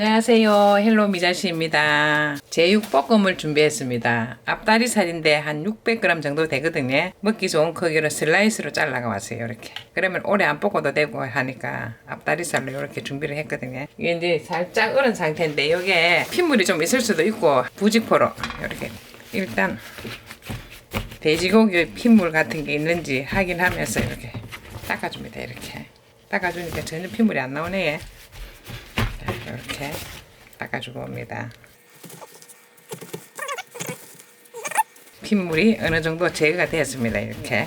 안녕하세요. 헬로 미자씨입니다. 제육볶음을 준비했습니다. 앞다리살인데 한 600g 정도 되거든요. 먹기 좋은 크기로 슬라이스로 잘라가 왔어요. 이렇게. 그러면 오래 안 볶아도 되고 하니까 앞다리살로 이렇게 준비를 했거든요. 이게 이제 살짝 얼은 상태인데 여기에 핏물이 좀 있을 수도 있고 부직포로 이렇게 일단 돼지고기 핏물 같은 게 있는지 확인하면서 이렇게 닦아줍니다. 이렇게. 닦아주니까 전혀 핏물이 안 나오네. 이렇게 닦아주고 옵니다. 핏물이 어느 정도 제거가 되었습니다. 이렇게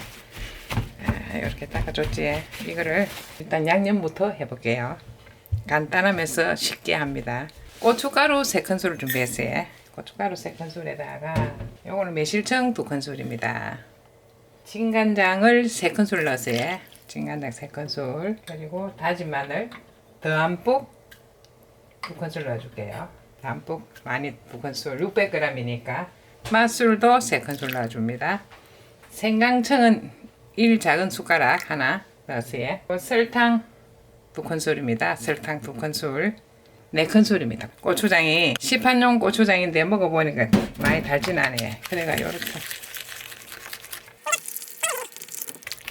아, 이렇게 닦아줬지. 이거를 일단 양념부터 해볼게요. 간단하면서 쉽게 합니다. 고춧가루 3큰술을 준비했어요. 고춧가루 3큰술에다가 요거는 매실청 2큰술입니다. 진간장을 3큰술 넣었어요. 진간장 3큰술 그리고 다진 마늘 더한뿍 두 큰술 넣어줄게요. 담뿍 많이 두 큰술 600g이니까 맛술도 세 큰술 넣어줍니다. 생강청은 1 작은 숟가락 하나 넣으세요. 설탕 두 큰술입니다. 설탕 두 큰술 네 큰술입니다. 고추장이 시판용 고추장인데 먹어보니까 많이 달진 않아요. 그래가 이렇게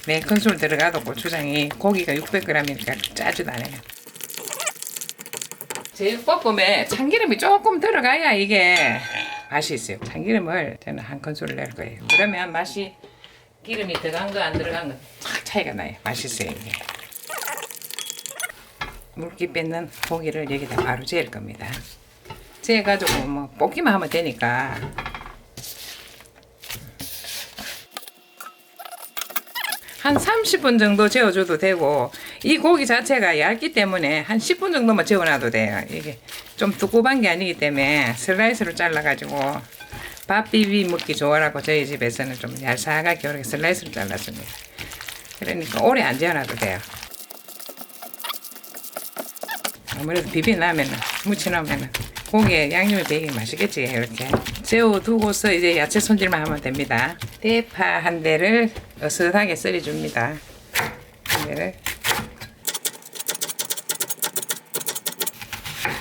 네 큰술 들어가도 고추장이 고기가 600g이니까 짜지도 않아요. 제육볶음에 참기름이 조금 들어가야 이게 맛이 있어요. 참기름을 저는 한 큰술을 낼 거예요. 그러면 맛이 기름이 들어간 거 안 들어간 거쫙 차이가 나요. 맛있어요 이게. 물기 뺏는 고기를 여기다 바로 재일 겁니다. 재가지고 뭐 볶기만 하면 되니까 한 30분 정도 재워줘도 되고 이 고기 자체가 얇기 때문에 한 10분 정도만 재워놔도 돼요. 이게 좀 두꺼운 게 아니기 때문에 슬라이스로 잘라가지고 밥 비비 먹기 좋아라고 저희 집에서는 좀 얄쌍하게 이렇게 슬라이스로 잘랐습니다. 그러니까 오래 안 재워놔도 돼요. 아무래도 비벼놓으면 무쳐놓으면 고기에 양념이 배기 맛있겠지 이렇게. 재워두고서 이제 야채 손질만 하면 됩니다. 대파 한 대를 어슷하게 썰어줍니다. 한 대를.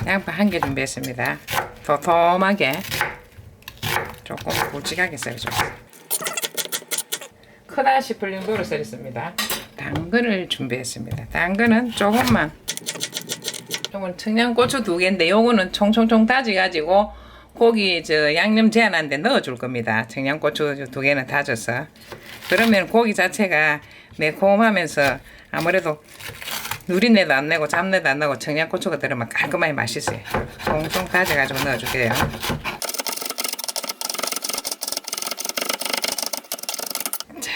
양파 한 개 준비했습니다. 도톰하게. 조금 굵직하게 썰어줬어요 크다 싶을 정도로 썰었습니다. 당근을 준비했습니다. 당근은 조금만 요건 청양고추 두 개인데 요거는 총총총 다져가지고 고기 저 양념 제한한데 넣어줄 겁니다. 청양고추 두 개는 다져서 그러면 고기 자체가 매콤하면서 아무래도 누린내도 안 내고 잡내도 안 나고 청양고추가 들으면 깔끔하게 맛있어요. 총총 다져가지고 넣어줄게요. 자,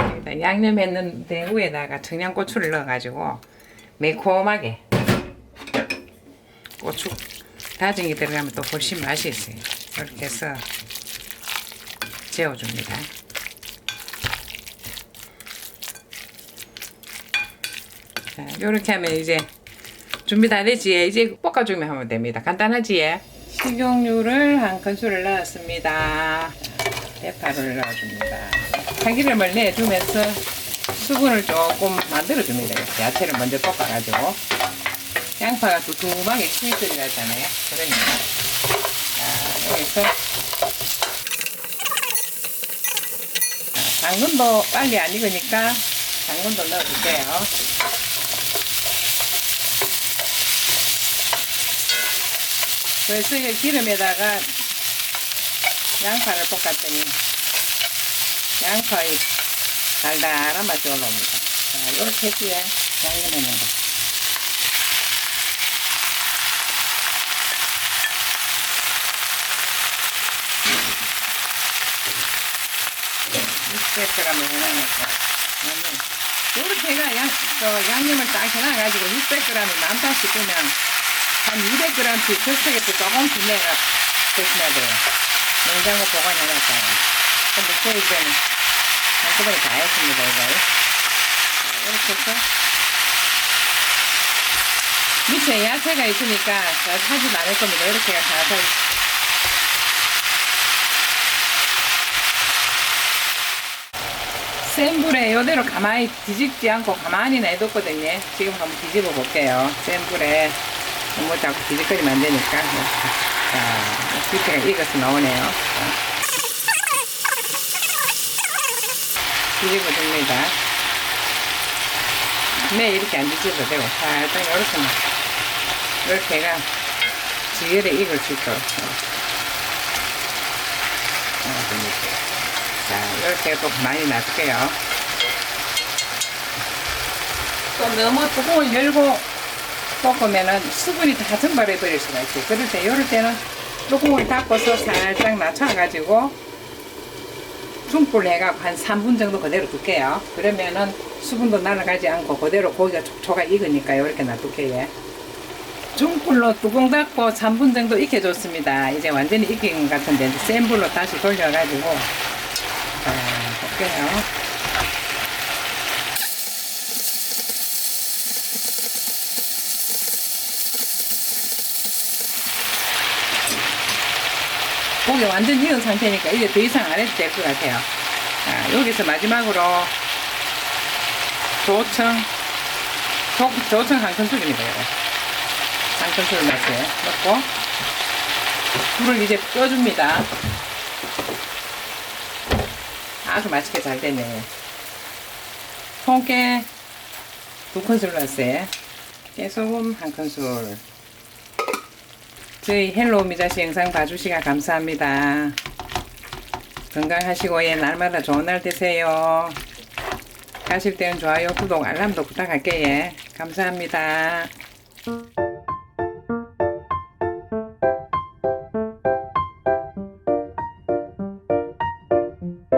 여기다 양념했는 대구에다가 청양고추를 넣어가지고 매콤하게 고추 다진 게 들어가면 또 훨씬 맛이 있어요. 이렇게 해서 재워줍니다. 자, 이렇게 하면 이제 준비 다 됐지? 이제 볶아주면 하면 됩니다. 간단하지? 식용유를 한 큰술을 넣었습니다. 자, 대파를 넣어줍니다. 참기름을 내주면서 수분을 조금 만들어줍니다. 야채를 먼저 볶아가지고. 양파가 두툼하게 스윗들이라 했잖아요. 그러니까. 자, 여기서. 자, 당근도 빨리 안 익으니까 당근도 넣어줄게요. 그래서 이 기름에다가 양파를 볶았더니 양파의 달달한 맛이 올라옵니다. 자, 이렇게 뒤에 양념했는 거 .600g을 해놔니까 양념. 이렇게 해가 양, 저 양념을 딱 해놔가지고 600g이 많다 싶으면 한 200g씩 적석에서 조금씩 내가 드시면 돼요. 냉장고 보관해놨다가. 근데 저희 집에는 한꺼번에 다 했습니다, 이걸. 이렇게 해서 밑에 야채가 있으니까 사진 않을 겁니다. 이렇게 가서 센 불에 이대로 가만히 뒤집지 않고 가만히 놔뒀거든요. 지금 한번 뒤집어 볼게요. 센 불에 너무 자꾸 뒤집거리면 안 되니까. 자, 밑에가 익어서 나오네요. 자. 뒤집어 줍니다. 네, 이렇게 안 뒤집어도 되고, 살짝 이렇게만. 이렇게가 지게를 익을 수 있도록. 자, 이렇게 또 많이 놔둘게요. 또 너무 뚜껑을 열고 볶으면은 수분이 다 증발해 버릴 수가 있어요. 그럴 때, 이럴 때는 뚜껑을 닫고서 살짝 낮춰가지고 중불 해갖고 한 3분 정도 그대로 둘게요. 그러면은 수분도 날아가지 않고 그대로 고기가 촉촉하게 익으니까 이렇게 놔둘게요. 중불로 뚜껑 닫고 3분 정도 익혀줬습니다. 이제 완전히 익힌 것 같은데 센 불로 다시 돌려가지고 자, 볼게요. 고기 완전 익은 상태니까 이제 더 이상 안 해도 될 것 같아요. 자, 여기서 마지막으로 조청, 조, 조청 한 큰술입니다. 한 큰술을 넣었어요. 넣고 불을 이제 꺼줍니다. 아주 맛있게 잘 되네. 통깨 두 큰술 넣었어요. 깨소금 한 큰술. 저희 헬로우 미자씨 영상 봐주시가 감사합니다. 건강하시고 예 날마다 좋은 날 되세요. 가실 때는 좋아요, 구독, 알람도 부탁할게요. 예. 감사합니다.